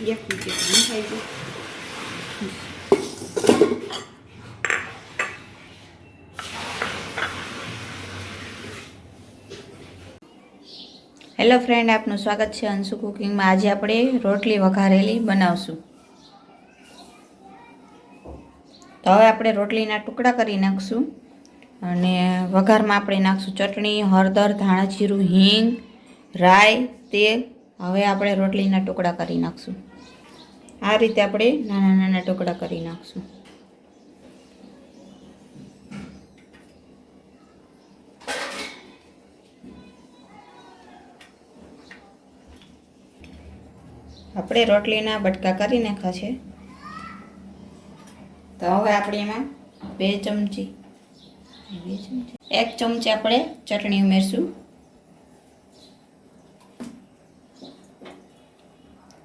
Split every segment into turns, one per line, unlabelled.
એક કામ થાય છે હેલો ફ્રેન્ડ આપનું સ્વાગત છે અંશુ કુકિંગમાં. આજે આપણે રોટલી વઘારેલી બનાવશું. તો હવે આપણે રોટલીના ટુકડા કરી નાખશું અને વઘારમાં આપણે નાખશું ચટણી, હળદર, ધાણા જીરું, હિંગ, રાઈ, તેલ. હવે આપણે રોટલીના ટુકડા કરી નાખશું. આ રીતે આપણે નાના નાના ટુકડા કરી નાખશું. આપણે રોટલીના બટકા કરી નાખ્યા છે. તો હવે આપણે એમાં બે ચમચી બે ચમચી, એક ચમચી આપણે ચટણી ઉમેરશું.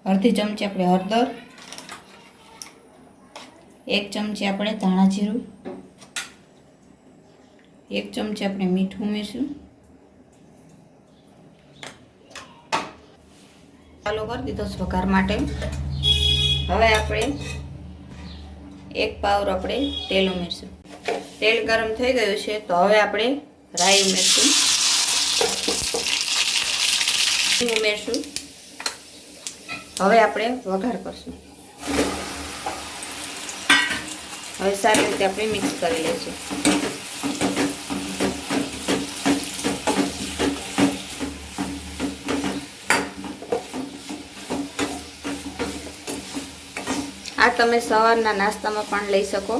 અડધી ચમચી આપણે હળદર એક ચમચી આપણે ધાણા જીરું, એક ચમચી આપણે મીઠું ઉમેરશું. ચાલુ કરી દીધો વઘાર માટે. હવે આપણે એક પાવર આપણે તેલ ઉમેરશું. તેલ ગરમ થઈ ગયું છે તો હવે આપણે રાઈ ઉમેરશું. ઉમેરશું. હવે આપણે વઘાર કરશું. હવે સારી રીતે આપણે મિક્સ કરી લઈશું. આ તમે સવારના નાસ્તામાં પણ લઈ શકો.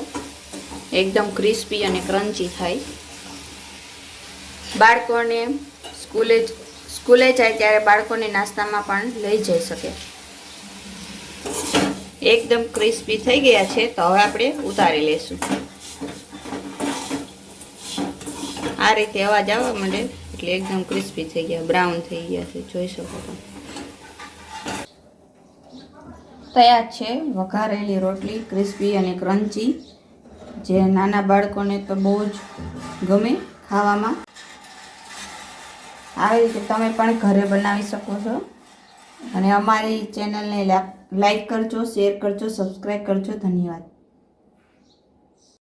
એકદમ ક્રિસ્પી અને ક્રન્ચી થાય. બાળકોને સ્કૂલે સ્કૂલે જાય ત્યારે બાળકોને નાસ્તામાં પણ લઈ જઈ શકે. એકદમ ક્રિસ્પી થઈ ગયા છે, તો હવે આપણે ઉતારી લઈશું આ રીતે અવાજ આવવા માંડે, એટલે એકદમ ક્રિસ્પી થઈ ગયા, બ્રાઉન થઈ ગયા છે, જોઈ શકો તમે તૈયાર છે, વઘારેલી રોટલી, ક્રિસ્પી અને ક્રન્ચી, જે નાના બાળકોને તો બહુ જ ગમે ખાવામાં. આવી રીતે તમે પણ ઘરે બનાવી શકો છો. અને અમારી ચેનલને લાઈક કરજો શેર કરજો સબસ્ક્રાઈબ કરજો. ધન્યવાદ.